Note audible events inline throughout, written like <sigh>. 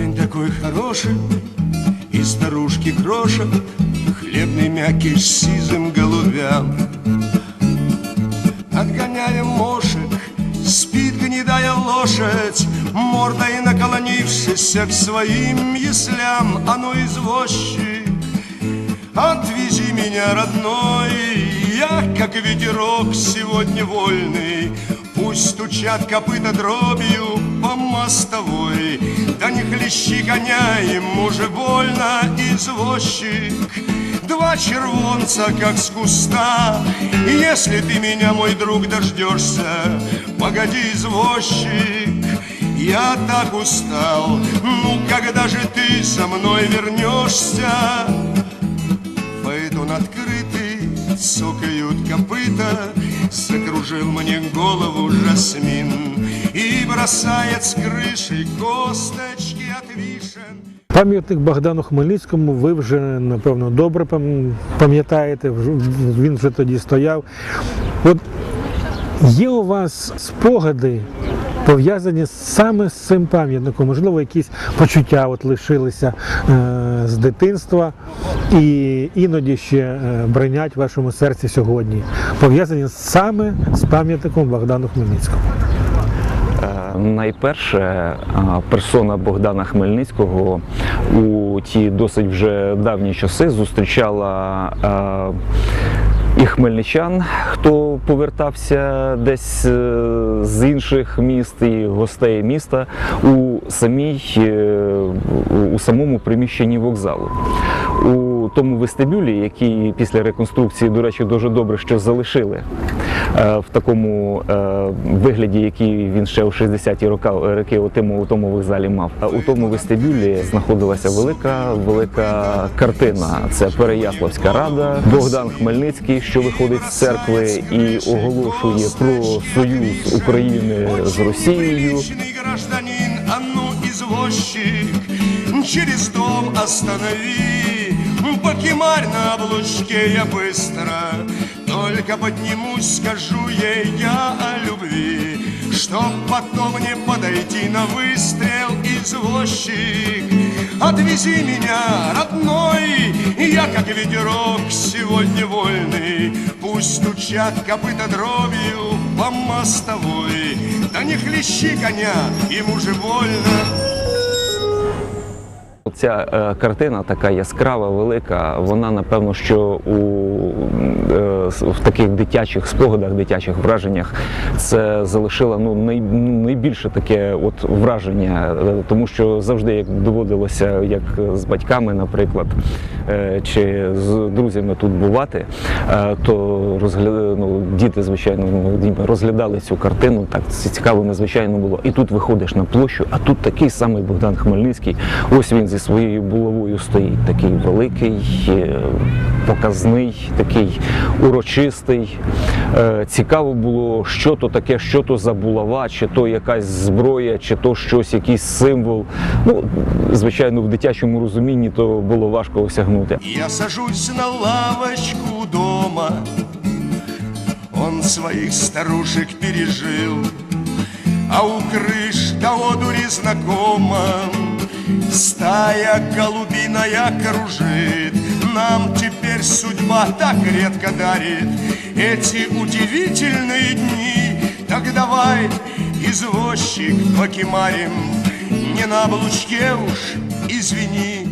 День такой хороший, и старушки крошат Хлебный мякиш сизым голубям. Отгоняем мошек, спит гнедая лошадь, Мордой наклонившись к своим яслям, А ну, извозчик, отвези меня, родной, Я, как ветерок, сегодня вольный, Пусть стучат копыта дробью по мостовой, Да не хлещи коня, ему же больно, извозчик. Два червонца, как с куста, если ты меня, мой друг, дождешься, Погоди, извозчик, я так устал, Ну, когда же ты со мной вернешься? Фаэтон открытый, цокают копыта, Закружил мне голову жасмин И бросает с крыши косточки от вишен. Пам'ятник Богдану Хмельницькому ви вже напевно добре пам'ятаєте, він вже тоді стояв. От є у вас спогади пов'язані саме з цим пам'ятником, можливо, якісь почуття от лишилися е, з дитинства. І іноді ще е, бренять в вашому серці сьогодні, пов'язані саме з пам'ятником Богдану Хмельницькому. Е, Найперше персона Богдана Хмельницького у ті досить вже давні часи зустрічала і хмельничан, хто повертався десь е, з інших міст і гостей міста у самій е, у самому приміщенні вокзалу. У тому вестибюлі, який після реконструкції, до речі, дуже добре, що залишили е, в такому е, вигляді, який він ще у 60-ті роки, у тому, у тому вокзалі мав. У тому вестибюлі знаходилася велика велика картина. Це Переяславська рада, Богдан Хмельницький, що виходить з церкви і оголошує про союз України з Росією. Гражданин, а ну, извозчик, через дом останови. Покемарь на облучке я быстро, только поднимусь, скажу ей я о любви. Чтоб потом не подойти на выстрел, извозчик, Отвези меня, родной, я как ветерок сегодня вольный. Пусть стучат копыта дробью по мостовой, Да не хлещи коня, ему же больно. Ця е, картина така яскрава, велика. Вона напевно, що у е, в таких дитячих спогадах, дитячих враженнях це залишила ну най, найбільше таке от враження, е, тому що завжди як доводилося, як з батьками, наприклад, чи з друзями тут бувати, то розгля... ну, діти, звичайно, розглядали цю картину. Так цікаво, надзвичайно було. І тут виходиш на площу, а тут такий самий Богдан Хмельницький. Ось він зі своєю булавою стоїть, такий великий, е, показний, такий урочистий. Е, Цікаво було, що то таке, що то за булава, чи то якась зброя, чи то щось, якийсь символ. Ну, звичайно, в дитячому розумінні то було важко осягнути. Я сажусь на лавочку дома Он своих старушек пережил А у крыш до одури знакома Стая голубиная кружит Нам теперь судьба так редко дарит. Эти удивительные дни Так давай, извозчик, покемарим Не на облучке уж, извини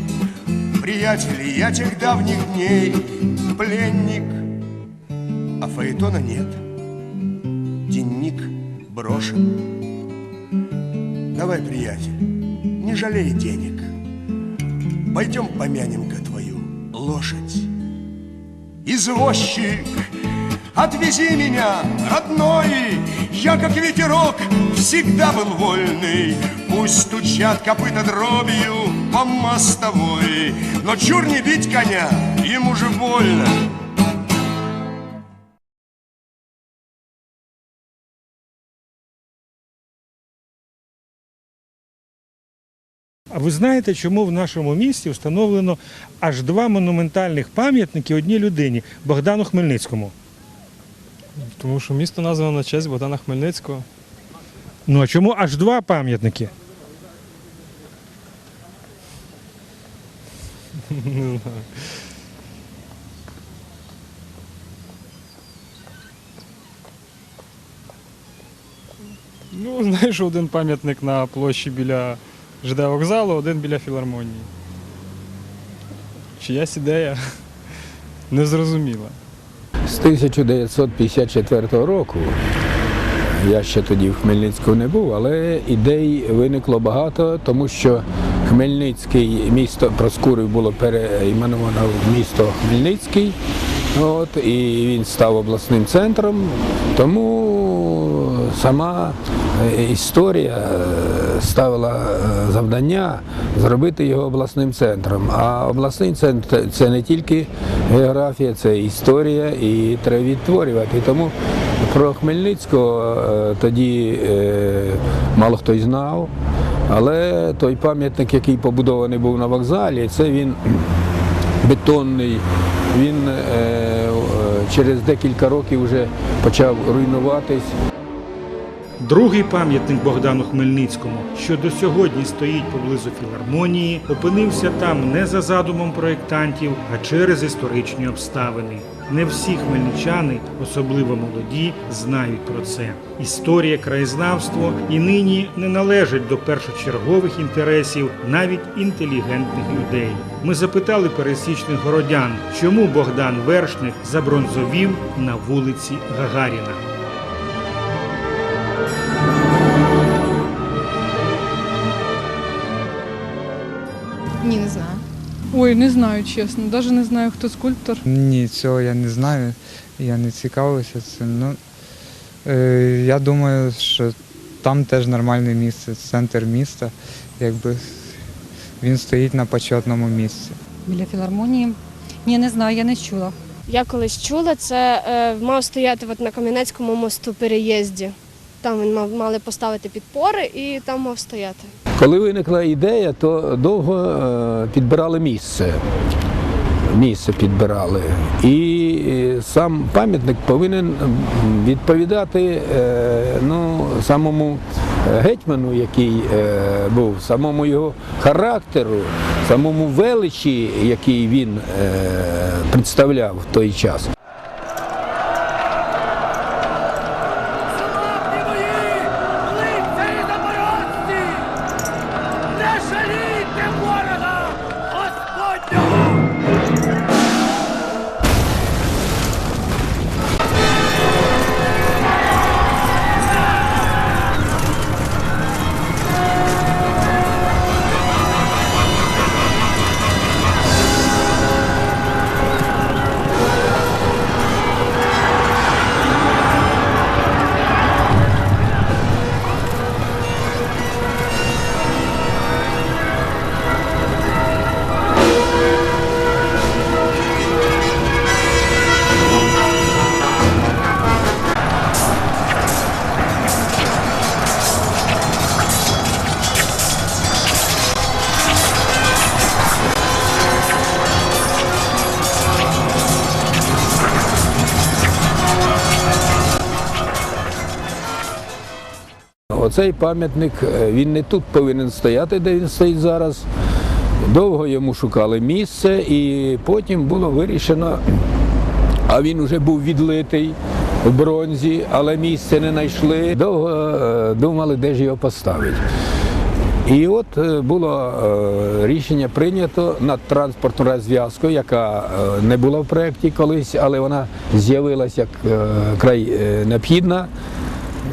Приятели, я тех давних дней Пленник, а Фаэтона нет Денник брошен. Давай, приятель, не жалей денег. Пойдем помянем-ка твою лошадь. Извозчик, отвези меня, родной. Я, как ветерок, всегда был вольный. Пусть стучат копыта дробью по мостовой. Но чур не бить коня, ему же больно А ви знаєте, чому в нашому місті встановлено аж два монументальних пам'ятники одній людині Богдану Хмельницькому? Тому що місто названо на честь Богдана Хмельницького. Ну а чому аж два пам'ятники? Не знаю. Ну, знаєш, один пам'ятник на площі біля ЖД вокзалу, один біля філармонії. Чиясь ідея не зрозуміла. З 1954 року я ще тоді в Хмельницьку не був, але ідей виникло багато, тому що Хмельницький місто Проскурів було переіменовано в місто Хмельницький. От, і він став обласним центром, тому сама історія ставила е, завдання зробити його обласним центром. А обласний центр це не тільки географія, це історія і треба відтворювати. Тому про Хмельницького е, тоді е, мало хто й знав. Але той пам'ятник, який побудований був на вокзалі, це він бетонний. Він через декілька років вже почав руйнуватись. Другий пам'ятник Богдану Хмельницькому, що до сьогодні стоїть поблизу філармонії, опинився там не за задумом проєктантів, а через історичні обставини. Не всі хмельничани, особливо молоді, знають про це. Історія, краєзнавство і нині не належать до першочергових інтересів навіть інтелігентних людей. Ми запитали пересічних городян, чому Богдан Вершник забронзовів на вулиці Гагаріна. Ой, не знаю, чесно. Навіть не знаю, хто скульптор. Ні, цього я не знаю. Я не цікавився цим. Ну, е, я думаю, що там теж нормальне місце, центр міста. Якби він стоїть на почетному місці. Біля філармонії. Ні, не знаю, я не чула. Я колись чула, це е, мав стояти от на Кам'янецькому мосту переїзді. Там він мав мали поставити підпори і там мав стояти. Коли виникла ідея, то довго е, підбирали місце. Місце підбирали. І е, сам пам'ятник повинен відповідати е, ну, самому гетьману, який був, самому його характеру, самому величі, який він представляв в той час. Оцей пам'ятник е, він не тут повинен стояти, де він стоїть зараз. Довго йому шукали місце, і потім було вирішено, а він вже був відлитий в бронзі, але місце не знайшли. Довго е, думали, де ж його поставити. І от е, було рішення прийнято над транспортною розв'язкою, яка не була в проєкті колись, але вона з'явилася як край необхідна.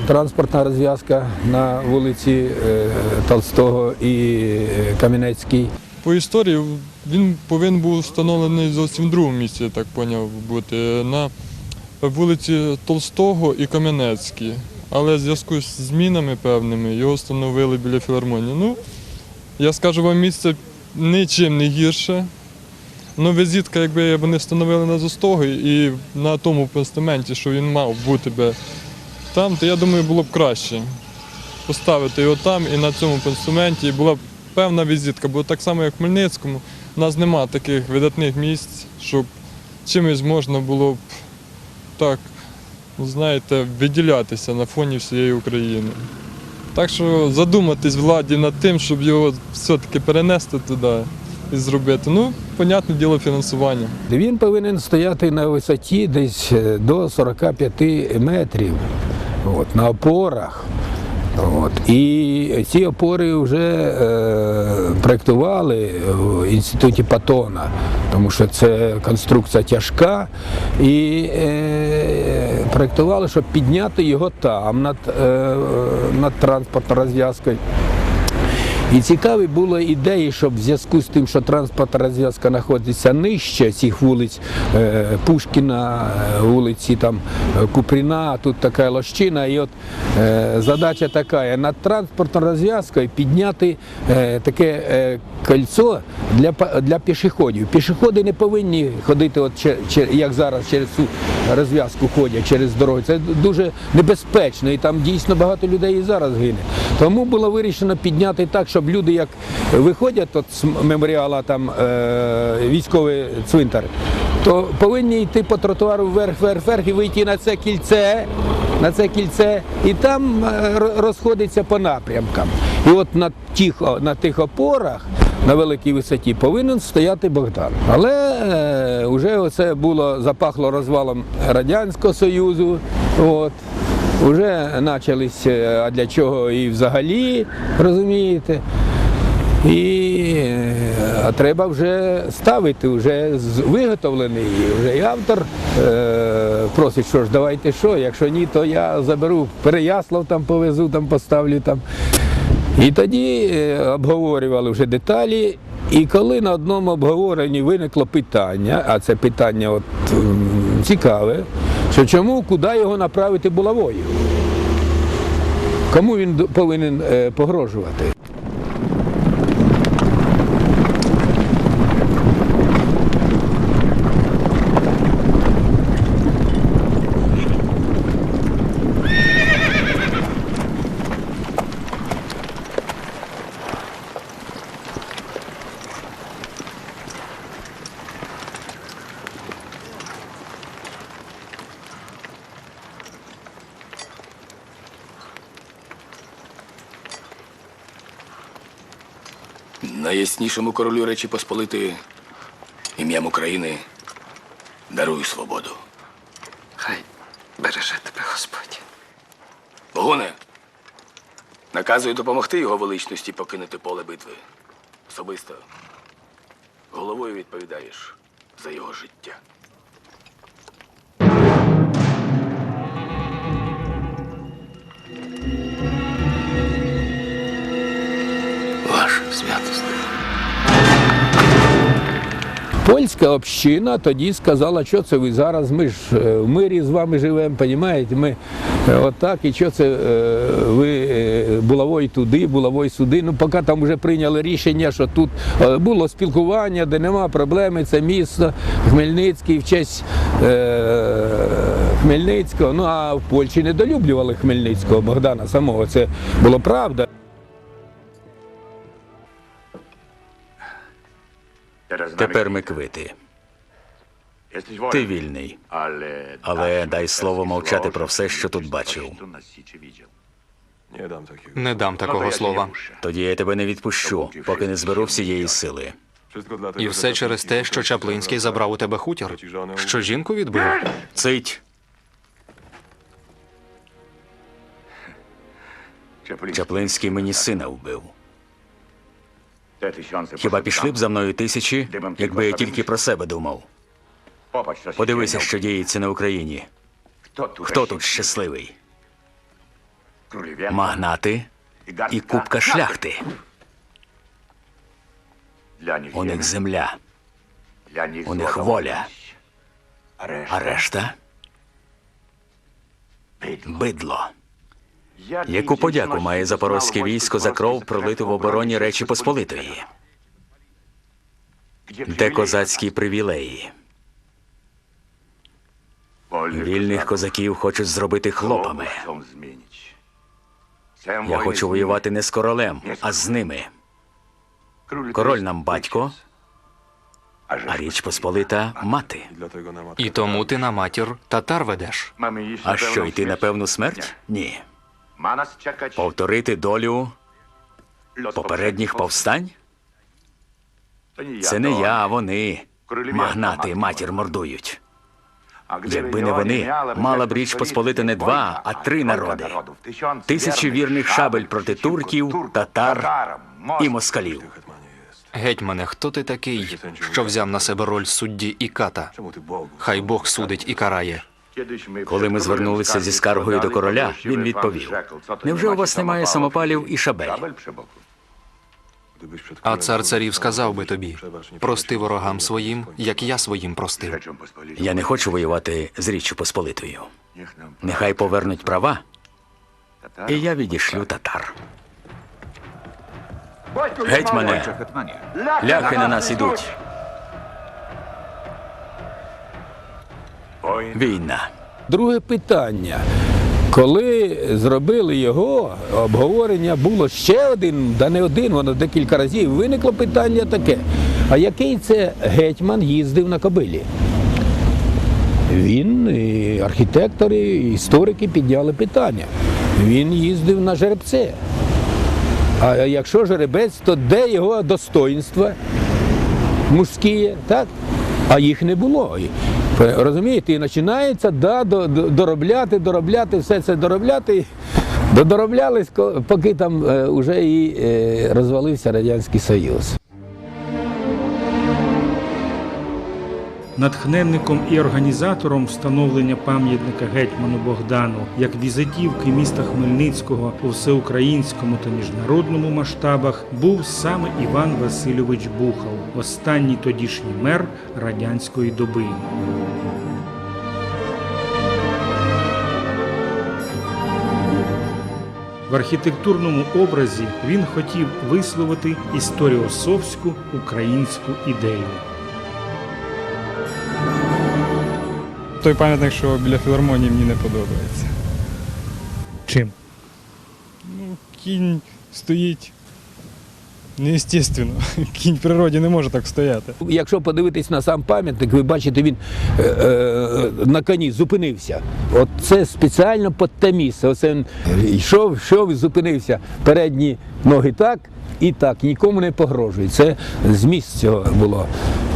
Транспортна розв'язка на вулиці е, Толстого і е, Кам'янецькій. По історії він повинен був встановлений зовсім в другому місці, я так поняв, бути на вулиці Толстого і Кам'янецькій. Але в зв'язку з змінами певними його встановили біля філармонії. Ну, я скажу вам, місце нічим не гірше. Ну, візитка, якби вони встановили на Зостого і на тому постаменті, що він мав бути би там, то я думаю, було б краще поставити його там і на цьому постаменті і була б певна візитка, бо так само, як в Хмельницькому, у нас нема таких видатних місць, щоб чимось можна було б так, знаєте, виділятися на фоні всієї України. Так що задуматись владі над тим, щоб його все-таки перенести туди, і зробити. Ну, понятне діло, фінансування. Він повинен стояти на висоті десь е, до 45 метрів от, на опорах. От. І ці опори вже е, проєктували в інституті Патона, тому що це конструкція тяжка. І е, проєктували, щоб підняти його там, над, е, над транспортною розв'язкою. І цікаві були ідеї, щоб в зв'язку з тим, що транспортна розв'язка знаходиться нижче цих вулиць е, Пушкіна, е, вулиці там е, Купріна, тут така лощина. І от задача така над транспортною розв'язкою підняти таке кольцо для, для пішоходів. Пішоходи не повинні ходити, от, як зараз через цю розв'язку ходять через дорогу. Це дуже небезпечно, і там дійсно багато людей і зараз гине. Тому було вирішено підняти так, щоб люди, як виходять от з меморіала, там е, військовий цвинтар, то повинні йти по тротуару вверх, вверх, вверх і вийти на це кільце, на це кільце, і там е, розходиться по напрямкам. І от на тих, на тих опорах. На великій висоті повинен стояти Богдан. Але е, вже оце було запахло розвалом Радянського Союзу. От. Уже почались, е, а для чого і взагалі, розумієте. І е, а треба вже ставити, вже виготовлений. Вже і автор е, просить, що ж, давайте що, якщо ні, то я заберу Переяслав, там повезу, там поставлю там. І тоді е, обговорювали вже деталі. І коли на одному обговоренні виникло питання, а це питання от, цікаве, що чому, куди його направити булавою? Кому він повинен е, погрожувати? Найяснішому королю Речі Посполитої ім'ям України дарую свободу. Хай береже тебе Господь. Погоне, наказую допомогти його величності покинути поле битви. Особисто головою відповідаєш за його життя. Ваш святость. Польська община тоді сказала, що це ви зараз, ми ж е, в мирі з вами живемо, розумієте, ми е, отак, і що це е, ви булавой туди, булавой сюди. Ну, поки там вже прийняли рішення, що тут було спілкування, де нема проблеми, це місто Хмельницький в честь е, Хмельницького. Ну а в Польщі недолюблювали Хмельницького Богдана самого. Це було правда. Тепер ми квити. Ти вільний. Але дай слово мовчати про все, що тут бачив. Не дам такого слова. Тоді я тебе не відпущу, поки не зберу всієї сили. І все через те, що Чаплинський забрав у тебе хутір. Що жінку відбив? Цить. Чаплинський мені сина вбив. Хіба пішли б за мною тисячі, якби я тільки про себе думав? Подивися, що діється на Україні. Хто тут щасливий? Магнати і купка шляхти. У них земля, у них воля, а решта бидло. Яку подяку має запорозьке військо за кров пролиту в обороні Речі Посполитої? Де козацькі привілеї? Вільних козаків хочуть зробити хлопами. Я хочу воювати не з королем, а з ними. Король нам батько, а річ Посполита мати. І тому ти на матір татар ведеш. А що, йти на певну смерть? Ні. Повторити долю попередніх повстань? Це не я, а вони. Магнати матір мордують. Якби не вони, мала б річ Посполита не два, а три народи. Тисячі вірних шабель проти турків, татар і москалів. Гетьмане, хто ти такий, що взяв на себе роль судді і ката? Хай Бог судить і карає. Коли ми звернулися зі скаргою до короля, він відповів: Невже у вас немає самопалів і шабель? А цар царів сказав би тобі: прости ворогам своїм, як я своїм простив. Я не хочу воювати з Річчю Посполитою. Нехай повернуть права, і я відішлю татар. Гетьмане, ляхи на нас ідуть. Війна. Друге питання. Коли зробили його, обговорення було ще один, да не один, воно декілька разів. Виникло питання таке: а який це гетьман їздив на кобилі? Він, і архітектори, і історики підняли питання. Він їздив на жеребце. А якщо жеребець, то де його достоїнства мужські, так? А їх не було. І, Розумієте, і починається да, до- до- доробляти, доробляти, все це доробляти. Додороблялись, поки там вже і е, розвалився Радянський Союз. Натхненником і організатором встановлення пам'ятника гетьману Богдану як візитівки міста Хмельницького у всеукраїнському та міжнародному масштабах був саме Іван Васильович Бухал, останній тодішній мер радянської доби. В архітектурному образі він хотів висловити історіосовську українську ідею. Той пам'ятник, що біля філармонії мені не подобається. Чим? Ну, кінь стоїть неестественно. <laughs> Кінь в природі не може так стояти. Якщо подивитись на сам пам'ятник, ви бачите, він е, е, на коні зупинився. От це спеціально під те місце. Оце він йшов, йшов і зупинився. Передні ноги так і так, нікому не погрожує. Це зміст цього було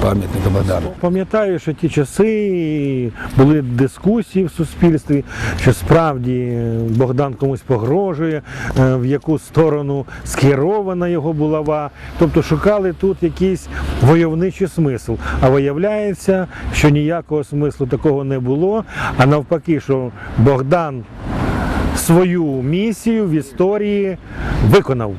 пам'ятника Богдану. Пам'ятаю, що ті часи були дискусії в суспільстві, що справді Богдан комусь погрожує, е, в яку сторону скерована його булава. Тобто шукали тут якийсь войовничий смисл. А виявляється, що ніякого смислу такого не було. А навпаки, що Богдан свою місію в історії виконав.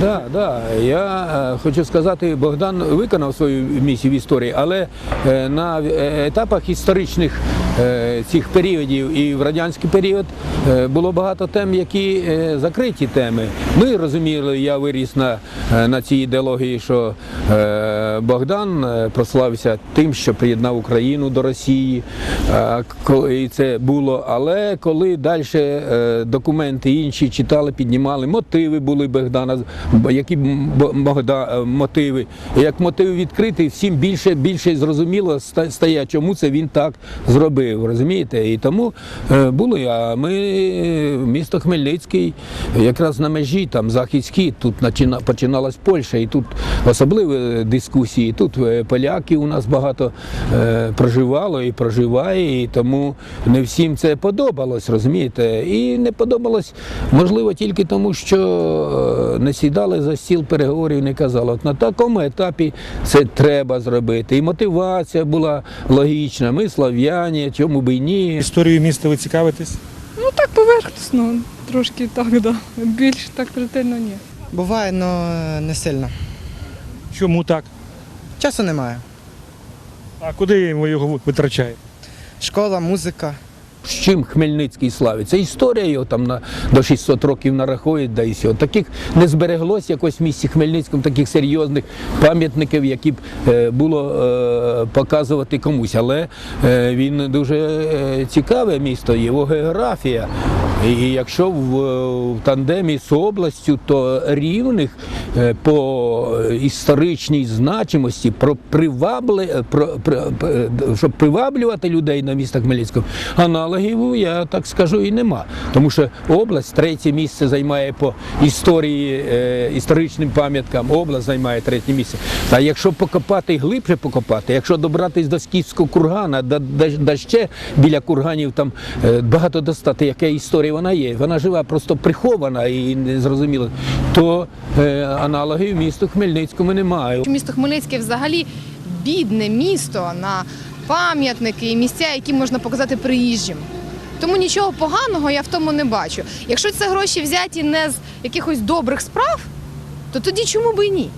Да, да. Я е, хочу сказати, Богдан виконав свою місію в історії, але е, на е, етапах історичних цих періодів і в радянський період е, було багато тем, які е, закриті теми. Ми розуміли, я виріс на, е, на цій ідеології, що е, Богдан е, прославився тим, що приєднав Україну до Росії. І це було, але коли далі е, документи інші читали, піднімали, мотиви були Богдана, які Богда, е, мотиви. Як мотиви відкриті, всім більше більше зрозуміло стає, чому це він так зробив. Розумієте? І тому е, були. А ми, е, місто Хмельницький, якраз на межі, там Західський, тут починалась Польща, і тут особливі дискусії. Тут е, поляки у нас багато е, проживало і проживає, і тому не всім це подобалось, розумієте? І не подобалось, можливо, тільки тому, що е, не сідали за стіл переговорів, не казали, от на такому етапі це треба зробити. І мотивація була логічна. Ми слав'яні, чому б і ні. Історію міста ви цікавитесь? Ну так поверхностно, трошки так, да. Більш так ретельно ні. Буває, але не сильно. Чому так? Часу немає. А куди ви його витрачаєте? Школа, музика. З чим Хмельницький славиться? Історія його там на, до 600 років нарахує, да і сього. Таких не збереглось якось в місті Хмельницькому, таких серйозних пам'ятників, які б е, було е, показувати комусь. Але е, він дуже е, цікаве місто, його географія. І якщо в, в тандемі з областю, то рівних е, по історичній значимості про привабли, про, про, про- щоб приваблювати людей на місто Хмельницького, аналогів, я так скажу, і нема. Тому що область третє місце займає по історії, е, історичним пам'яткам, область займає третє місце. Та якщо покопати глибше покопати, якщо добратись до Скіфського кургана, да, да, да ще біля курганів там е, багато достати, яка історія вона є. Вона жива, просто прихована і не зрозуміла, то е, аналогів місту Хмельницькому немає. Місто Хмельницьке взагалі бідне місто на пам'ятники і місця, які можна показати приїжджим. Тому нічого поганого я в тому не бачу. Якщо це гроші взяті не з якихось добрих справ, то тоді чому би і ні?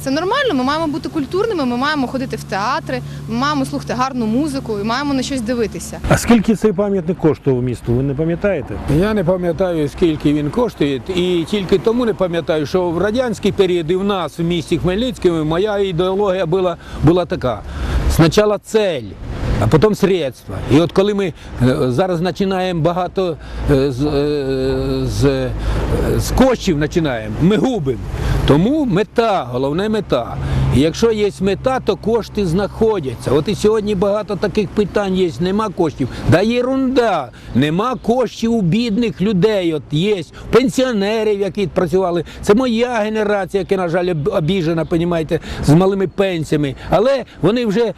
Це нормально, ми маємо бути культурними, ми маємо ходити в театри, ми маємо слухати гарну музику і маємо на щось дивитися. А скільки цей пам'ятник коштував місту, ви не пам'ятаєте? Я не пам'ятаю, скільки він коштує, і тільки тому не пам'ятаю, що в радянський період і в нас в місті Хмельницькому моя ідеологія була, була така. Спочатку цель, а потім средства. І от коли ми е, зараз починаємо багато е, з, е, з, з коштів починаємо, ми губимо. Тому мета, головне мета. Якщо є мета, то кошти знаходяться. От і сьогодні багато таких питань є, нема коштів. Да єрунда, нема коштів у бідних людей. От є пенсіонерів, які працювали. Це моя генерація, яка, на жаль, обіжена, понімаєте, з малими пенсіями. Але вони вже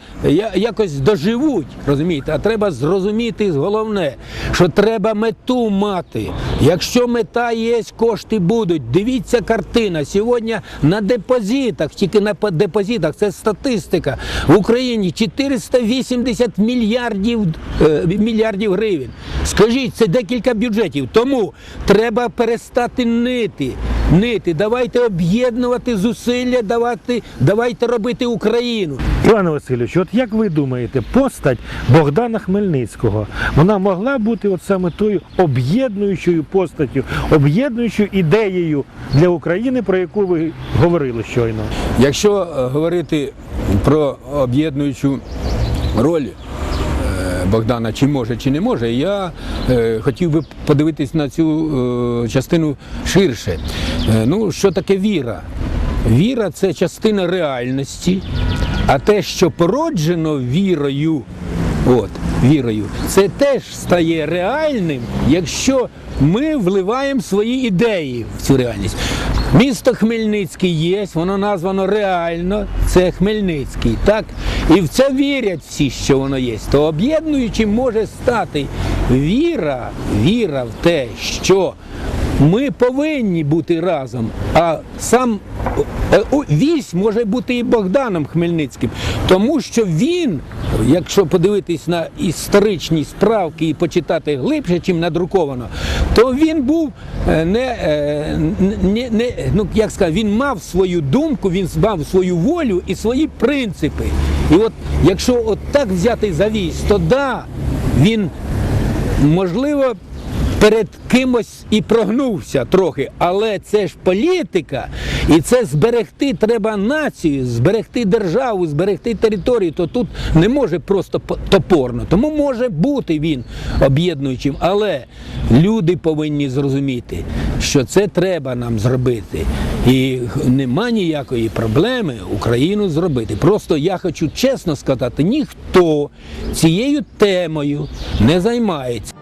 якось доживуть, розумієте? А треба зрозуміти головне, що треба мету мати. Якщо мета є, кошти будуть. Дивіться картина. Сьогодні на депозитах, тільки на по- депозитах, це статистика. В Україні 480 мільярдів, е, мільярдів гривень. Скажіть, це декілька бюджетів. Тому треба перестати нити. Нити. Давайте об'єднувати зусилля, давайте, давайте робити Україну. Іване Васильович, от як ви думаєте, постать Богдана Хмельницького вона могла бути от саме тою об'єднуючою постаттю, об'єднуючою ідеєю для України, про яку ви говорили щойно? Якщо е, говорити про об'єднуючу роль Богдана, чи може, чи не може, я е, хотів би подивитись на цю е, частину ширше. Е, ну, що таке віра? Віра це частина реальності, а те, що породжено вірою, от, вірою, це теж стає реальним, якщо ми вливаємо свої ідеї в цю реальність. Місто Хмельницький є, воно названо реально, це Хмельницький, так? І в це вірять всі, що воно є. То об'єднуючим може стати віра, віра в те, що ми повинні бути разом, а сам е, вісь може бути і Богданом Хмельницьким, тому що він, якщо подивитись на історичні справки і почитати глибше, чим надруковано, то він був не, е, не, не ну як сказати, він мав свою думку, він мав свою волю і свої принципи. І от якщо от так взяти за вісь, то да, він можливо перед кимось і прогнувся трохи, але це ж політика, і це зберегти треба націю, зберегти державу, зберегти територію, то тут не може просто по- топорно. Тому може бути він об'єднуючим, але люди повинні зрозуміти, що це треба нам зробити. І нема ніякої проблеми Україну зробити. Просто я хочу чесно сказати, ніхто цією темою не займається.